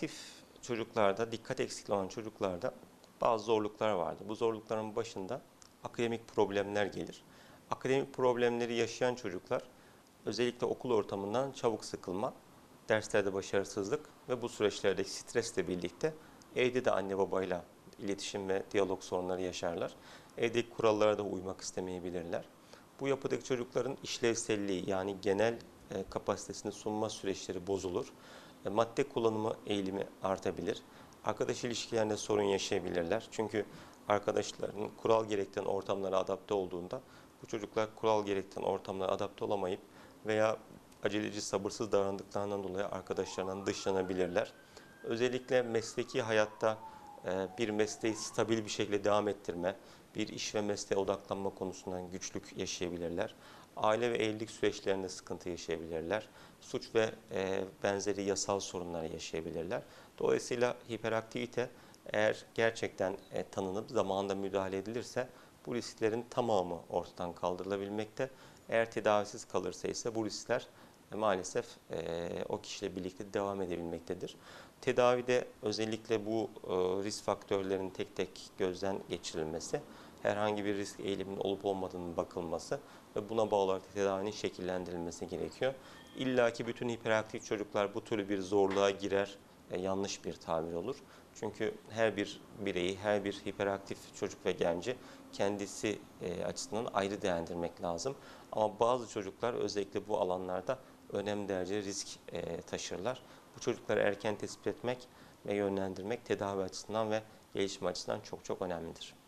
hiperaktif çocuklarda, dikkat eksikliği olan çocuklarda bazı zorluklar vardır. Bu zorlukların başında akademik problemler gelir. Akademik problemleri yaşayan çocuklar özellikle okul ortamından çabuk sıkılma, derslerde başarısızlık ve bu süreçlerde stresle birlikte evde de anne babayla iletişim ve diyalog sorunları yaşarlar. Evdeki kurallara da uymak istemeyebilirler. Bu yapıdaki çocukların işlevselliği yani genel e, kapasitesini sunma süreçleri bozulur. E, madde kullanımı eğilimi artabilir. Arkadaş ilişkilerinde sorun yaşayabilirler. Çünkü arkadaşların kural gerektiren ortamlara adapte olduğunda bu çocuklar kural gerektiren ortamlara adapte olamayıp veya aceleci sabırsız davrandıklarından dolayı arkadaşlarından dışlanabilirler. Özellikle mesleki hayatta bir mesleği stabil bir şekilde devam ettirme, bir iş ve mesleğe odaklanma konusundan güçlük yaşayabilirler. Aile ve evlilik süreçlerinde sıkıntı yaşayabilirler. Suç ve e, benzeri yasal sorunlar yaşayabilirler. Dolayısıyla hiperaktivite eğer gerçekten e, tanınıp zamanında müdahale edilirse bu risklerin tamamı ortadan kaldırılabilmekte. Eğer tedavisiz kalırsa ise bu riskler e, maalesef e, o kişiyle birlikte devam edebilmektedir. Tedavide özellikle bu e, risk faktörlerinin tek tek gözden geçirilmesi, herhangi bir risk eğiliminin olup olmadığının bakılması ve buna bağlı olarak tedavinin şekillendirilmesi gerekiyor. İlla ki bütün hiperaktif çocuklar bu türlü bir zorluğa girer, e, yanlış bir tabir olur. Çünkü her bir bireyi, her bir hiperaktif çocuk ve genci kendisi e, açısından ayrı değerlendirmek lazım. Ama bazı çocuklar özellikle bu alanlarda önemli derece risk e, taşırlar. Bu çocukları erken tespit etmek ve yönlendirmek tedavi açısından ve gelişim açısından çok çok önemlidir.